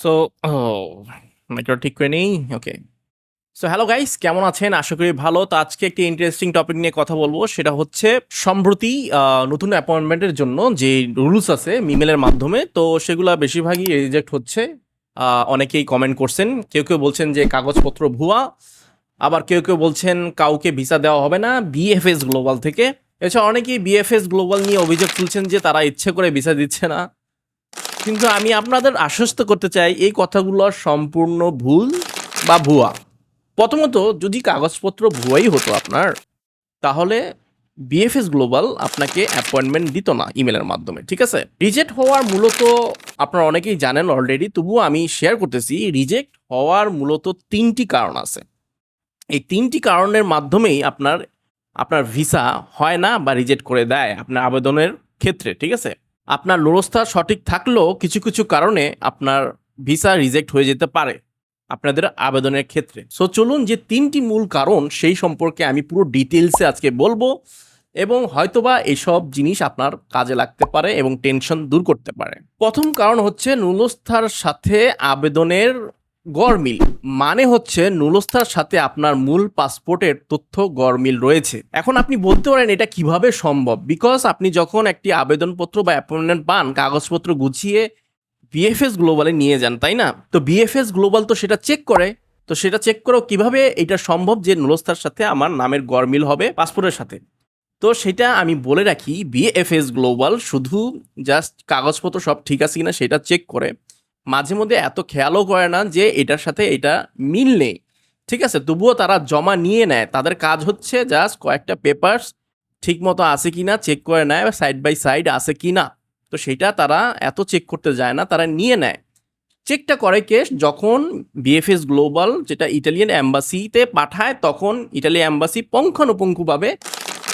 So micro ঠিক করে নেই ওকে সো হ্যালো গাইস কেমন আছেন? আশা করি ভালো। তো আজকে একটি ইন্টারেস্টিং টপিক নিয়ে কথা বলব। সেটা হচ্ছে সম্প্রতি নতুন অ্যাপয়েন্টমেন্টের জন্য যে রুলস আছে ইমেলের মাধ্যমে, তো সেগুলো বেশিরভাগই রিজেক্ট হচ্ছে। অনেকেই কমেন্ট করছেন। কেউ কেউ বলছেন যে কাগজপত্র ভুয়া। আবার কেউ কেউ বলছেন কাউকে ভিসা দেওয়া হবে না বিএফএস গ্লোবাল থেকে। এছাড়া অনেকেই বিএফএস গ্লোবাল নিয়ে অভিযোগ তুলছেন যে তারা ইচ্ছে করে ভিসা দিচ্ছে না। কিন্তু আমি আপনাদের আশ্বস্ত করতে চাই, এই কথাগুলো সম্পূর্ণ ভুল বা ভুয়া। প্রথমত, যদি কাগজপত্র ভুয়াই হতো আপনার, তাহলে বিএফএস গ্লোবাল আপনাকে অ্যাপয়েন্টমেন্ট দিত না ইমেলের মাধ্যমে, ঠিক আছে? রিজেক্ট হওয়ার মূলত, আপনারা অনেকেই জানেন অলরেডি তবুও আমি শেয়ার করতেছি রিজেক্ট হওয়ার মূলত তিনটি কারণ আছে। এই তিনটি কারণের মাধ্যমেই আপনার আপনার ভিসা হয় না বা রিজেক্ট করে দেয় আপনার আবেদনের ক্ষেত্রে, ঠিক আছে? আপনার লোরস্থা সঠিক থাকলেও কিছু কিছু কারণে আপনার ভিসা রিজেক্ট হয়ে যেতে পারে আপনাদের আবেদনের ক্ষেত্রে। সো চলুন যে তিনটি মূল কারণ সেই সম্পর্কে আমি পুরো ডিটেলসে আজকে বলব এবং হয়তোবা এসব জিনিস আপনার কাজে লাগতে পারে এবং টেনশন দূর করতে পারে। প্রথম কারণ হচ্ছে, নুলস্থার সাথে আবেদনের গড়মিল মানে হচ্ছে নুলস্থার সাথে আপনার মূল পাসপোর্টের তথ্য গরমিল রয়েছে। এখন আপনি বলতে পারেন এটা কীভাবে সম্ভব? বিকজ আপনি যখন একটি আবেদনপত্র বা অ্যাপয়েন্টমেন্ট পান, কাগজপত্র গুছিয়ে বিএফএস গ্লোবালে নিয়ে যান, তাই না? তো বিএফএস গ্লোবাল তো সেটা চেক করে। তো সেটা চেক করেও কীভাবে এটা সম্ভব যে নুলস্থার সাথে আমার নামের গরমিল হবে পাসপোর্টের সাথে? তো সেটা আমি বলে রাখি বিএফএস গ্লোবাল শুধু জাস্ট কাগজপত্র সব ঠিক আছে কিনা সেটা চেক করে। মাঝে মধ্যে এত খেয়ালও করে না যে এটার সাথে এটা মিল নেই। ঠিক আছে? তবুও তারা জমা নিয়ে নেয়। তাদের কাজ হচ্ছে জাস্ট কয়েকটা পেপার্স ঠিক মতো আছে কি না চেক করে নেয় বা সাইড বাই সাইড আছে কি না তো সেটা তারা এত চেক করতে যায় না, তারা নিয়ে নেয়। চেকটা করে কেস যখন বিএফএস গ্লোবাল যেটা ইটালিয়ান অ্যাম্বাসিতে পাঠায়, তখন ইটালি অ্যাম্বাসি পঙ্খানুপুঙ্খভাবে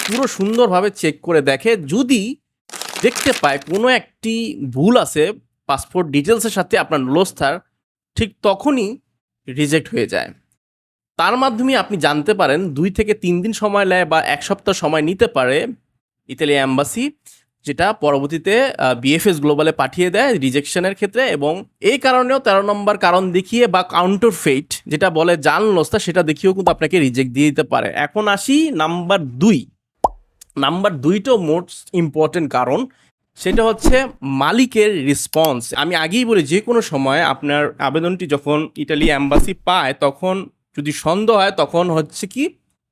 পুরো সুন্দরভাবে চেক করে দেখে। যদি দেখতে পায় কোনো একটি ভুল আছে পাসপোর্ট ডিটেলসের সাথে আপনার লোস্থার ঠিক তখনই রিজেক্ট হয়ে যায়। তার মাধ্যমে আপনি জানতে পারেন দুই থেকে তিন দিন সময় নেয় বা এক সপ্তাহ সময় নিতে পারে ইতালি অ্যাম্বাসি, যেটা পরবর্তীতে বিএফএস গ্লোবালে পাঠিয়ে দেয় রিজেকশনের ক্ষেত্রে এবং এই কারণেও তেরো নম্বর কারণ দেখিয়ে বা কাউন্টার ফেট যেটা বলে জাল লোস্তা, সেটা দেখিয়েও কিন্তু আপনাকে রিজেক্ট দিয়ে দিতে পারে। এখন আসি নাম্বার দুই। নাম্বার দুইটো মোস্ট ইম্পর্টেন্ট কারণ সেটা হচ্ছে মালিকের রেসপন্স আমি আগেই বলি, যে কোনো সময় আপনার আবেদনটি যখন ইটালি অ্যাম্বাসি পায়, তখন যদি সন্দেহ হয়, তখন হচ্ছে কি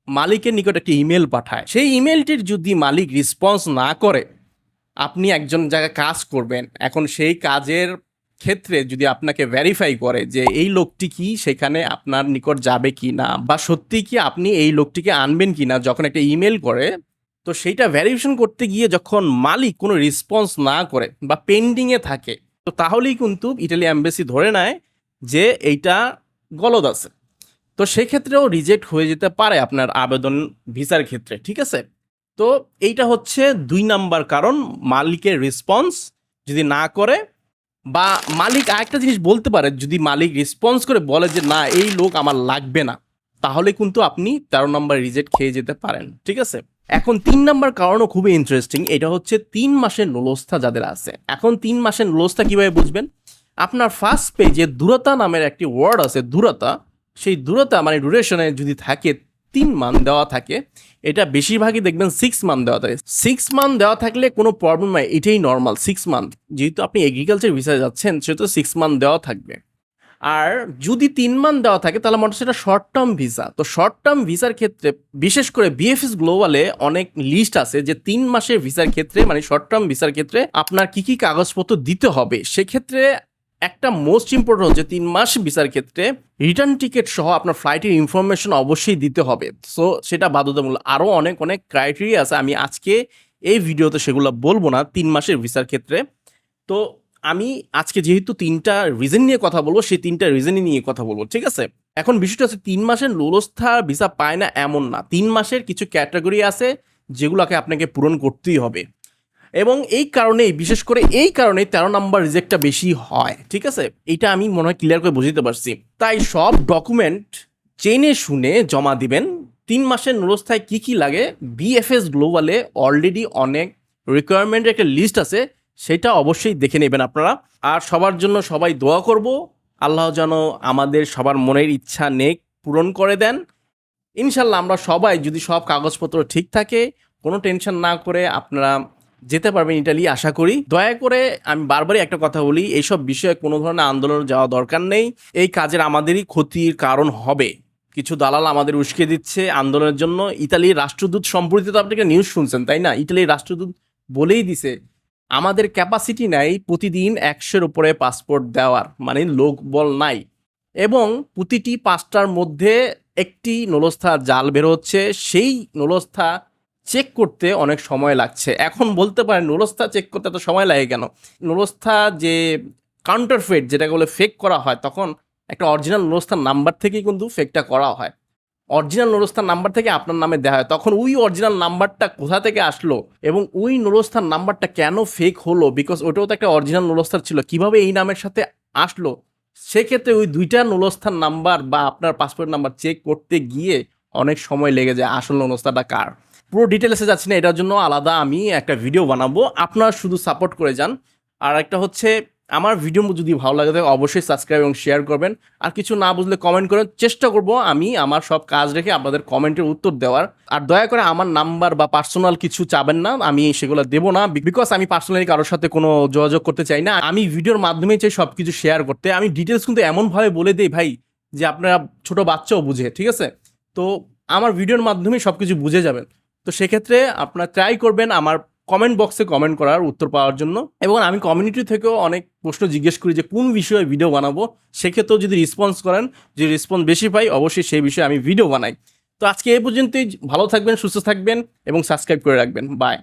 মালিকের নিকট একটি ইমেল পাঠায়। সেই ইমেলটির যদি মালিক রেসপন্স না করে, আপনি একজন জায়গায় কাজ করবেন। এখন সেই কাজের ক্ষেত্রে যদি আপনাকে ভেরিফাই করে যে এই লোকটি কি, সেখানে আপনার নিকট যাবে কি না বা সত্যি কি আপনি এই লোকটিকে আনবেন কি না যখন একটা ইমেল করে তো সেইটা ভ্যারিফিকেশন করতে গিয়ে যখন মালিক কোনো রেসপন্স না করে বা পেন্ডিংয়ে থাকে, তো তাহলেই কিন্তু ইটালি অ্যাম্বাসি ধরে নেয় যে এইটা গলদ আছে। তো সেক্ষেত্রেও রিজেক্ট হয়ে যেতে পারে আপনার আবেদন ভিসার ক্ষেত্রে, ঠিক আছে? তো এইটা হচ্ছে দুই নাম্বার কারণ, মালিকের রেসপন্স যদি না করে বা মালিক আরেকটা জিনিস বলতে পারে, যদি মালিক রেসপন্স করে বলে যে, না, এই লোক আমার লাগবে না, তাহলে কিন্তু আপনি তেরো নম্বর রিজেক্ট খেয়ে যেতে পারেন, ঠিক আছে? এখন তিন নাম্বার কারণও খুবই ইন্টারেস্টিং এটা হচ্ছে তিন মাসের নুলস্থা যাদের আছে। এখন তিন মাসের নুলস্থা কীভাবে বুঝবেন? আপনার ফার্স্ট পেজে দূরতা নামের একটি ওয়ার্ড আছে, দূরতা। সেই দূরতা মানে ডিউরেশনে যদি থাকে, তিন মান দেওয়া থাকে, এটা বেশিরভাগই দেখবেন সিক্স মান্থ দেওয়া থাকে। সিক্স মান্থ দেওয়া থাকলে কোনো প্রবলেম নাই, এটাই নর্মাল সিক্স মান্থ যেহেতু আপনি এগ্রিকালচার ভিসায় যাচ্ছেন, সেহেতু সিক্স মান্থ দেওয়া থাকবে। আর যদি তিন মান্থ দেওয়া থাকে, তাহলে মনে সেটা শর্ট টার্ম ভিসা তো শর্ট টার্ম ভিসার ক্ষেত্রে, বিশেষ করে বিএফএস গ্লোবালে অনেক লিস্ট আছে যে তিন মাসের ভিসার ক্ষেত্রে মানে শর্ট টার্ম ভিসার ক্ষেত্রে আপনার কি কি কাগজপত্র দিতে হবে। সেক্ষেত্রে একটা মোস্ট ইম্পর্টেন্ট হচ্ছে তিন মাস ভিসার ক্ষেত্রে রিটার্ন টিকিট সহ আপনার ফ্লাইটের ইনফরমেশন অবশ্যই দিতে হবে। সো সেটা বাধ্যতামূলক। আরও অনেক অনেক ক্রাইটেরিয়া আছে। আমি আজকে এই ভিডিওতে সেগুলো বলব না, তিন মাসের ভিসার ক্ষেত্রে। তো আমি আজকে যেহেতু তিনটা রিজন নিয়ে কথা বলব, সেই তিনটা রিজনই নিয়ে কথা বলব, ঠিক আছে? এখন বিষয়টা হচ্ছে তিন মাসের লোলস্থা ভিসা পায় না এমন না। তিন মাসের কিছু ক্যাটাগরি আছে যেগুলোকে আপনাকে পূরণ করতেই হবে। এবং এই কারণেই, বিশেষ করে এই কারণে তেরো নাম্বার রিজেক্টটা বেশি হয়, ঠিক আছে? এটা আমি মনে হয় ক্লিয়ার করে বুঝতে পারছি। তাই সব ডকুমেন্ট চেনে শুনে জমা দিবেন। তিন মাসের নুরস্থায় কি কি লাগে? বিএফএস গ্লোবালে অলরেডি অনেক রিকোয়ারমেন্টের একটা লিস্ট আছে। সেটা অবশ্যই দেখে নেবেন আপনারা। আর সবার জন্য সবাই দোয়া করব। আল্লাহ যেন আমাদের সবার মনের ইচ্ছা, নেক পূরণ করে দেন। ইনশাল্লাহ আমরা সবাই যদি সব কাগজপত্র ঠিক থাকে, কোনো টেনশন না করে আপনারা যেতে পারবেন ইটালি, আশা করি। দয়া করে আমি বারবারই একটা কথা বলি, এইসব বিষয়ে কোনো ধরনের আন্দোলন যাওয়া দরকার নেই। এই কাজের আমাদেরই ক্ষতির কারণ হবে। কিছু দালাল আমাদের উস্কে দিচ্ছে আন্দোলনের জন্য। ইতালির রাষ্ট্রদূত সম্পর্কিত আপনি একটা নিউজ শুনছেন, তাই না? ইতালির রাষ্ট্রদূত বলেই দিছে আমাদের ক্যাপাসিটি নাই প্রতিদিন একশোর উপরে পাসপোর্ট দেওয়ার মানে লোক বল নাই। এবং প্রতিটি পাঁচটার মধ্যে একটি নলস্থা জাল বের হচ্ছে, সেই নলস্থা চেক করতে অনেক সময় লাগছে। এখন বলতে পারেন নলস্থা চেক করতে এত সময় লাগে কেন? নলস্থা যে কাউন্টারফেট যেটাকে বলে ফেক করা হয়, তখন একটা অরিজিনাল নলস্থার নাম্বার থেকেই কিন্তু ফেকটা করা হয়। অরিজিনাল নলস্থার নাম্বার থেকে আপনার নামে দেওয়া হয়। তখন ওই অরিজিনাল নাম্বারটা কোথা থেকে আসলো এবং ওই নলস্থার নাম্বারটা কেন ফেক হলো? বিকজ ওটাও তো একটা অরিজিনাল নলস্থার ছিল। কীভাবে এই নামের সাথে আসলো? সেক্ষেত্রে ওই দুইটা নলস্থার নাম্বার বা আপনার পাসপোর্ট নাম্বার চেক করতে গিয়ে অনেক সময় লেগে যায় আসল নলস্থাটা কার। পুরো ডিটেলসে যাচ্ছি না, এটার জন্য আলাদা আমি একটা ভিডিও বানাবো। আপনারা শুধু সাপোর্ট করে যান। আর একটা হচ্ছে আমার ভিডিও যদি ভালো লাগে থাকে, অবশ্যই সাবস্ক্রাইব এবং শেয়ার করবেন। আর কিছু না বুঝলে কমেন্ট করেন চেষ্টা করব। আমি আমার সব কাজ রেখে আপনাদের কমেন্টের উত্তর দেওয়ার। আর দয়া করে আমার নাম্বার বা পার্সোনাল কিছু চাবেন না, আমি সেগুলো দেবো না। বিকজ আমি পার্সোনালি কারোর সাথে কোনো যোগাযোগ করতে চাই না। আমি ভিডিওর মাধ্যমে চাই সব কিছু শেয়ার করতে। আমি ডিটেলস কিন্তু এমনভাবে বলে দিই ভাই, যে আপনারা ছোট বাচ্চাও বুঝে, ঠিক আছে? তো আমার ভিডিওর মাধ্যমে সব কিছু বুঝে যাবেন। তো সেক্ষেত্রে আপনারা ট্রাই করবেন আমার কমেন্ট বক্সে কমেন্ট করার উত্তর পাওয়ার জন্য। এবং আমি কমিউনিটি থেকেও অনেক প্রশ্ন জিজ্ঞেস করি যে, কোন বিষয়ে ভিডিও বানাবো? সেক্ষেত্রেও যদি রেসপন্স করেন, যে রেসপন্স বেশি পাই, অবশ্যই সেই বিষয়ে আমি ভিডিও বানাই। তো আজকে এই পর্যন্তই। ভালো থাকবেন, সুস্থ থাকবেন এবং সাবস্ক্রাইব করে রাখবেন। বাই